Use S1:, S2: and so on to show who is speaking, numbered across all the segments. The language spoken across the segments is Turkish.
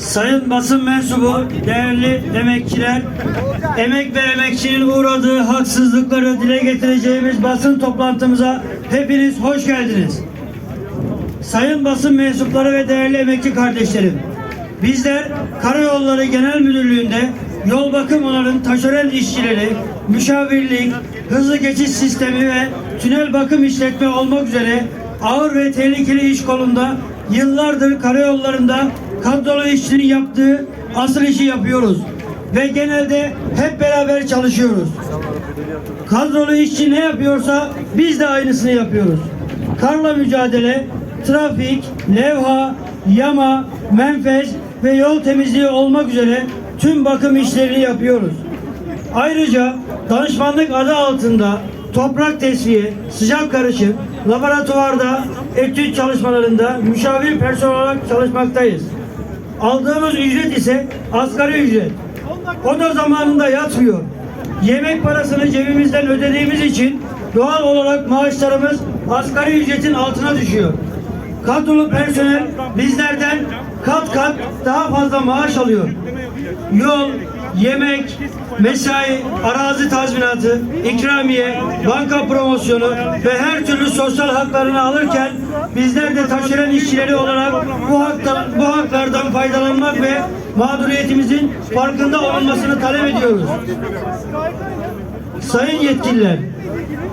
S1: Sayın basın mensubu, değerli emekçiler, emek ve emekçinin uğradığı haksızlıkları dile getireceğimiz basın toplantımıza hepiniz hoş geldiniz. Sayın basın mensupları ve değerli emekçi kardeşlerim, bizler Karayolları Genel Müdürlüğü'nde yol bakım onarım taşeron işçileri, müşavirlik, hızlı geçiş sistemi ve tünel bakım işletme olmak üzere ağır ve tehlikeli iş kolunda yıllardır karayollarında kadrolu işçinin yaptığı asıl işi yapıyoruz. Ve genelde hep beraber çalışıyoruz. Kadrolu işçi ne yapıyorsa biz de aynısını yapıyoruz. Karla mücadele, trafik, levha, yama, menfez ve yol temizliği olmak üzere tüm bakım işlerini yapıyoruz. Ayrıca danışmanlık adı altında toprak tesviye, sıcak karışım, laboratuvarda, etüt çalışmalarında müşavir personel olarak çalışmaktayız. Aldığımız ücret ise asgari ücret. O da zamanında yatmıyor. Yemek parasını cebimizden ödediğimiz için doğal olarak maaşlarımız asgari ücretin altına düşüyor. Kadrolu personel bizlerden kat kat daha fazla maaş alıyor. Yol, yemek, mesai, arazi tazminatı, ikramiye, banka promosyonu ve her türlü sosyal haklarını alırken bizler de taşeron işçileri olarak bu haklar, bu haklardan faydalanmak ve mağduriyetimizin farkında olunmasını talep ediyoruz. Sayın yetkililer,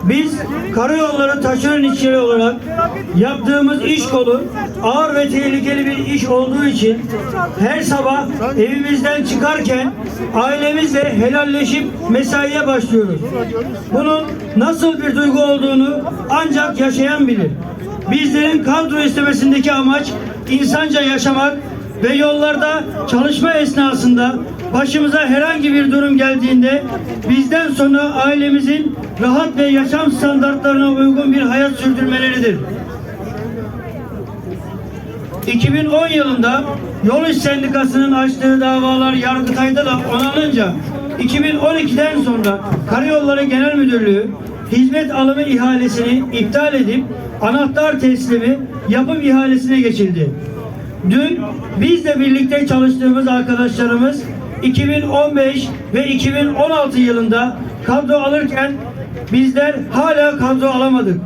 S1: biz karayolları taşeron işçileri olarak yaptığımız iş kolu ağır ve tehlikeli bir iş olduğu için her sabah evimizden çıkarken ailemizle helalleşip mesaiye başlıyoruz. Bunun nasıl bir duygu olduğunu ancak yaşayan bilir. Bizlerin kadro istemesindeki amaç insanca yaşamak ve yollarda çalışma esnasında başımıza herhangi bir durum geldiğinde bizden sonra ailemizin rahat ve yaşam standartlarına uygun bir hayat sürdürmeleridir. 2010 yılında Yol İş Sendikası'nın açtığı davalar Yargıtay'da da onanınca 2012'den sonra Karayolları Genel Müdürlüğü hizmet alımı ihalesini iptal edip anahtar teslimi yapım ihalesine geçildi. Dün bizle birlikte çalıştığımız arkadaşlarımız 2015 ve 2016 yılında kadro alırken bizler hala kadro alamadık.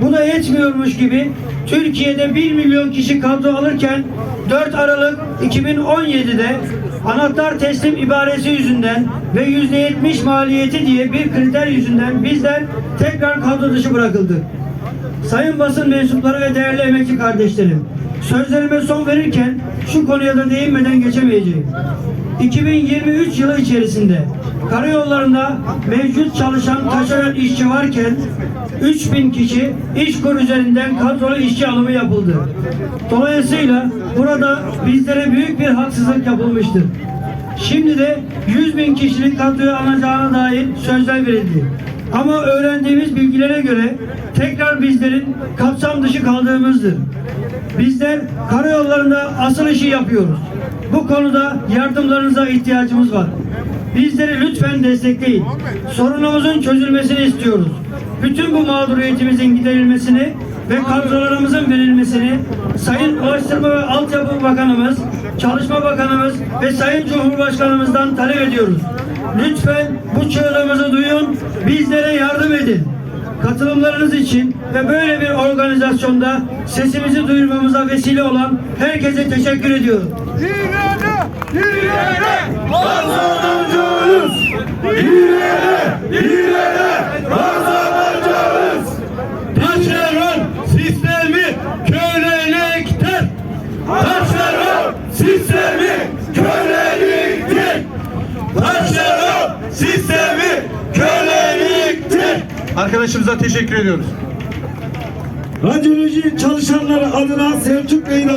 S1: Bu da yetmiyormuş gibi Türkiye'de 1 milyon kişi kadro alırken 4 Aralık 2017'de anahtar teslim ibaresi yüzünden ve %70 maliyeti diye bir kriter yüzünden bizler tekrar kadro dışı bırakıldık. Sayın basın mensupları ve değerli emekçi kardeşlerim, sözlerime son verirken şu konuya da değinmeden geçemeyeceğim. 2023 yılı içerisinde karayollarında mevcut çalışan taşeron işçi varken 3000 kişi iş kur üzerinden kadrolu işçi alımı yapıldı. Dolayısıyla burada bizlere büyük bir haksızlık yapılmıştır. Şimdi de 100 bin kişinin kadroya alınacağına dair sözler verildi. Ama öğrendiğimiz bilgilere göre tekrar bizlerin kapsam dışı kaldığımızdır. Bizler karayollarında asıl işi yapıyoruz. Bu konuda yardımlarınıza ihtiyacımız var. Bizleri lütfen destekleyin. Sorunumuzun çözülmesini istiyoruz. Bütün bu mağduriyetimizin giderilmesini ve kadrolarımızın verilmesini Sayın Ulaştırma ve Altyapı Bakanımız, Çalışma Bakanımız ve Sayın Cumhurbaşkanımızdan talep ediyoruz. Lütfen bu çığlığımızı duyun, bizlere yardım edin. Katılımlarınız için ve böyle bir organizasyonda sesimizi duyurmamıza vesile olan herkese teşekkür ediyorum.
S2: İleri, ileri, kazanacağız. İleri, ileri, kazanacağız. Taşeron sistemi köleliktir. Taşeron sistemi köleliktir. Taşeron sistemi köleliktir.
S3: Arkadaşımıza teşekkür ediyoruz.
S4: Radyoloji çalışanları adına Selçuk Bey'in